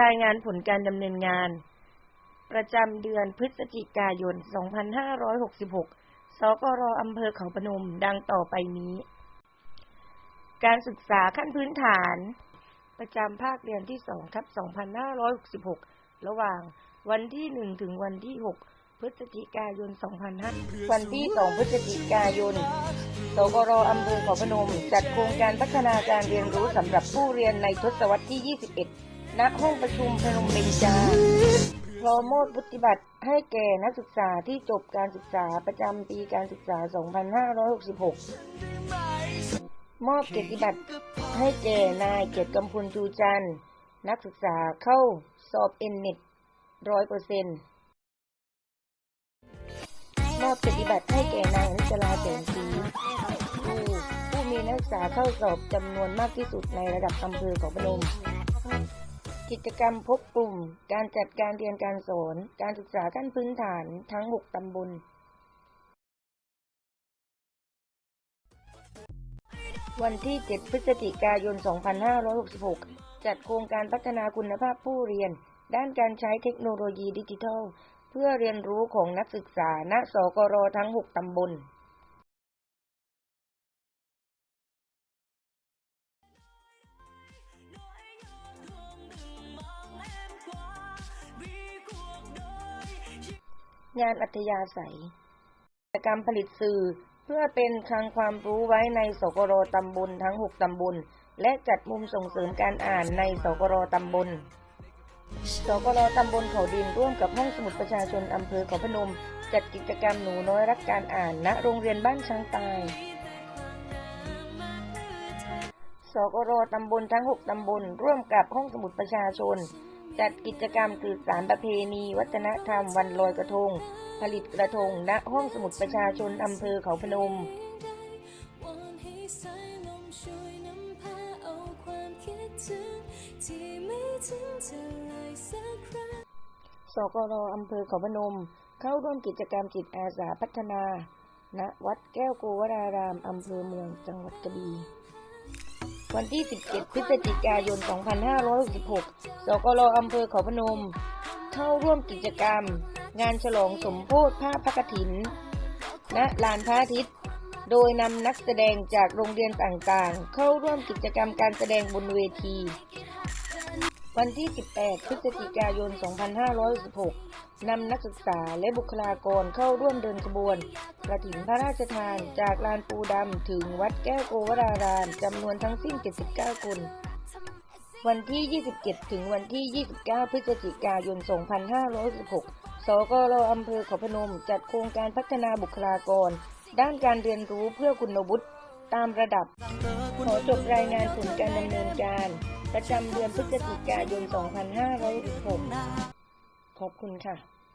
รายงานผลการดำเนินงาน ประจำเดือนพฤศจิกายน 2566 สกรอำเภอเขาพนมดังต่อไปนี้ การศึกษาขั้นพื้นฐาน ประจำภาคเรียนที่2ทับ2566 ระหว่างวันที่ 1 ถึงวันที่ 6 พฤศจิกายน 2500 วันที่ 2 พฤศจิกายน สกรอำเภอเขาพนม จัดโครงการพัฒนาการเรียนรู้สำหรับผู้เรียนในทศวรรษที่ 21 ณห้องประชุมพนมเบญจาพร้อมมอบปฏิบัติให้แก่นักศึกษาที่จบการศึกษาประจำปีการศึกษา 2566 มอบเกียรติบัตรให้แก่นายเกียรติกำพลจูจันนักศึกษาเข้าสอบเอ็นเน็ตร้อยเปอร์เซ็นต์มอบเกียรติบัตรให้แก่นางอนิจลาแสงสีผู้ผู้มีนักศึกษาเข้าสอบจำนวนมากที่สุดในระดับอำเภอของพนม กิจกรรมพบกลุ่ม การจัดการเรียนการสอน การศึกษาขั้นพื้นฐานทั้ง 6 ตำบล วันที่ 7 พฤศจิกายน 2566 จัดโครงการพัฒนาคุณภาพผู้เรียน ด้านการใช้เทคโนโลยีดิจิทัล เพื่อเรียนรู้ของนักศึกษาณสกรทั้ง 6 ตำบล งานอัธยาศัยกิจกรรมผลิตสื่อเพื่อเป็นคลังความรู้ไว้ในสกรตำบลทั้ง 6 ตำบล และจัดมุมส่งเสริมการอ่านในสกรตำบลสกรตำบลเขาดินร่วมกับห้องสมุดประชาชนอำเภอเขาพนม จัดกิจกรรมหนูน้อยรักการอ่านณโรงเรียนบ้านช้างตายสกรตำบลทั้ง 6 ตำบล ร่วมกับห้องสมุดประชาชน จัดกิจกรรมสืบสารประเพณี วัฒนธรรมวันลอยกระทง ผลิตกระทงณห้องสมุดประชาชนอำเภอเขาพนมสายลออเลยสักรอำเภอเขาพนม เข้าร่วมกิจกรรมจิตอาสาพัฒนา ณ วัดแก้วโกวราราม อำเภอเมืองจังหวัดกระบี่ วันที่ 17 พฤศจิกายน 2566 สกรอำเภอเขาพนม เข้าร่วมกิจกรรม งานฉลองสมโพธิผ้าพระกฐิน ณ ลานพระอาทิตย์ โดยนำนักแสดงจากโรงเรียนต่างๆ เข้าร่วมกิจกรรมการแสดงบนเวที วันที่ 18 พฤศจิกายน 2516 นำนักศึกษาและบุคลากรเข้าร่วมเดินขบวนกระถินพระราชทานจากลานปูดำถึงวัดแก้วโกวรารามจำนวนทั้งสิ้น 79 คน วันที่ 27 ถึงวันที่ 29 พฤศจิกายน 2516 สกรอำเภอขาพนมจัดโครงการพัฒนาบุคลากร ด้านการเรียนรู้เพื่อคุณวุฒิตามระดับ ขอจบรายงานผลการดำเนินการ ประจำเดือนพฤศจิกายน 2566 ขอบคุณค่ะ